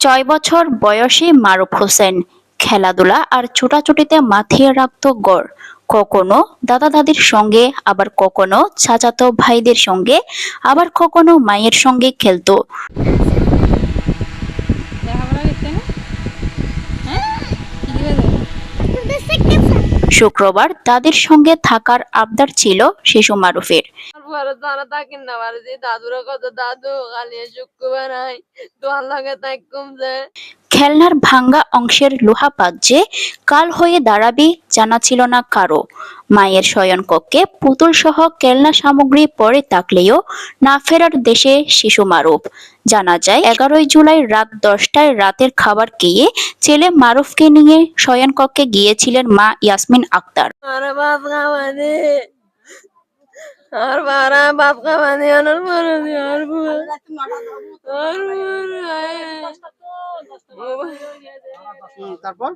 ছয় বছর বয়সী মারুফ হোসেন, খেলাধুলা আর ছোটাছুটিতে মাথিয়ে রাখত গড়। কখনো দাদা দাদির সঙ্গে, আবার কখনো চাচাতো ভাইদের সঙ্গে, আবার কখনো মায়ের সঙ্গে খেলতো। শুক্রবার দাদির সঙ্গে থাকার আবদার ছিল শিশু মারুফের। না যে দাদুরা কত দাদু লগে তাই কমছে খেলনার ভাঙ্গা অংশের লোহা পাজ্যে কাল হয়ে দাঁড়াবে জানা ছিল না কারও। মায়ের শয়নকক্ষে পুতুল সহ খেলনা সামগ্রী পরে থাকলেও না ফেরার দেশে শিশু মারুফ। জানা যায় এগারোই জুলাই রাত দশটায় রাতের খাবার খেয়ে ছেলে মারুফকে নিয়ে শয়নকক্ষে গিয়েছিলেন মা ইয়াসমিন আক্তার। আর বারা খাওয়ানি আর বড় আর আর তারপর?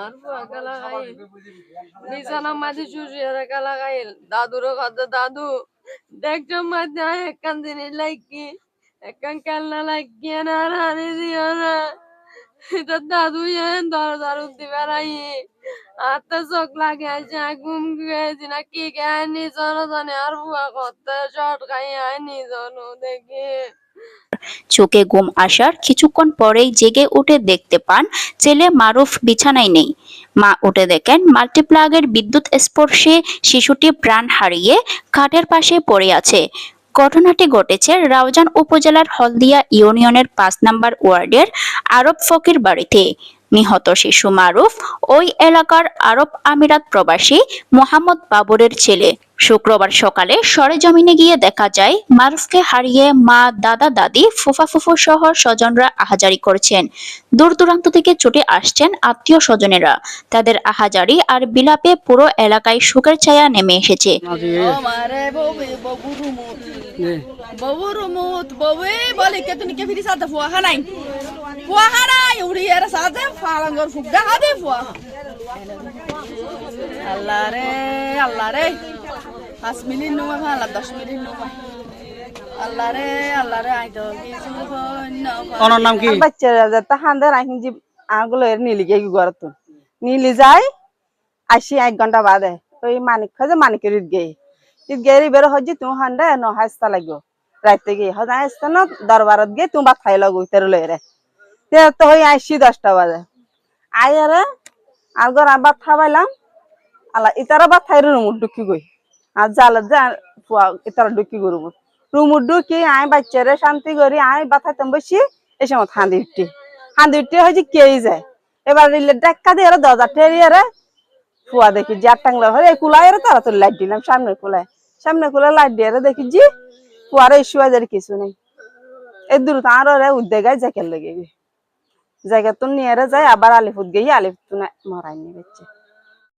আর কালা মাঝে কালা কত দাদু। দেখছ মাঝে একখান একখান না দিও না। এটা দাদু এন দর উঠতে বেড়াই চোখ লাগে আছে ঘুম না কি জানে আর বুয়া শর্ট খাই দেখি চোখে ঘুম আসার কিছুক্ষণ পরেই জেগে উঠে দেখতে পান, ছেলে মারুফ বিছানায় নেই। মা উঠে দেখেন মাল্টিপ্লাগের বিদ্যুৎ স্পর্শে শিশুটি প্রাণ হারিয়ে খাটের পাশে পড়ে আছে। ঘটনাটি ঘটেছে রাউজান উপজেলার হলদিয়া ইউনিয়নের পাঁচ নম্বর ওয়ার্ডের আরব ফকির বাড়িতে। নিহত শিশু মারুফ ওই এলাকার আরব আমিরাত প্রবাসী মোহাম্মদ বাবুরের ছেলে। শুক্রবার সকালে সরেজমিনে গিয়ে দেখা যায় মারুফকে হারিয়ে মা দাদা দাদি ফুফা ফুফু সহ স্বজনরা আহাজারি করছেন। দূর দূরান্ত থেকে ছুটে আসছেন আত্মীয় স্বজনেরা। তাদের আহাজারি আর বিলাপে পুরো এলাকায় শোকের ছায়া নেমে এসেছে। বউর মুদ বউই বলি কে তুমি কে ফিরি সাথে ফুয়া খা নাই ফুয়া খা নাই উড়ি এর সাথে ফালং ফুকা খা দে ফুয়া আল্লাহ রে আল্লাহ রে। পাঁচ মিনিট নুমা খা আল্লাহ দশ মিনিট নুমা। নীলি যাই আসি এক ঘণ্টা বাদে। ওই মানিক খাজে মানিকের গে গে ঈদ গে বের হজি তুমি হান্দে ন হাসতা লাগো রাইতে গিয়ে হজা হাসতে ন দরবারত গিয়ে তুমি ভাত খাই লাগো তেরো লই রে। তে হই আসি দশটা বাজে। আই আরে আর ঘর আবার খাবাইলাম আলা ইতারা ভাত খাই রুমুর ঢুকি গই। আর জালত যা ইতারা ঢুকি গো রুমুর রুমুর ঢুকি আই বাচ্চারে শান্তি করি, আই ভাত খাইতাম বসি এই সময় হাঁদি উঠি। হাঁদি উঠি হয়েছে কেই যায়। এবার ডাক্কা দিয়ে দরজা ঠেরিয়ে রে ফুয়া দেখি যে টাংলা হয়ে রে তারা তো লাইট দিলাম সামনে কুলায় সামনে খুলে লাইট দিয়ে দেখি, জি ফুয়ারে ইস্যু আজার কিছু নেই। এই দূর তাঁর রে উদ্যোগায় জ্যাকেট লেগে। জ্যাকেট তো নিয়ে যায়, আবার আলিপুর গিয়ে আলিপুর মরাই নিয়ে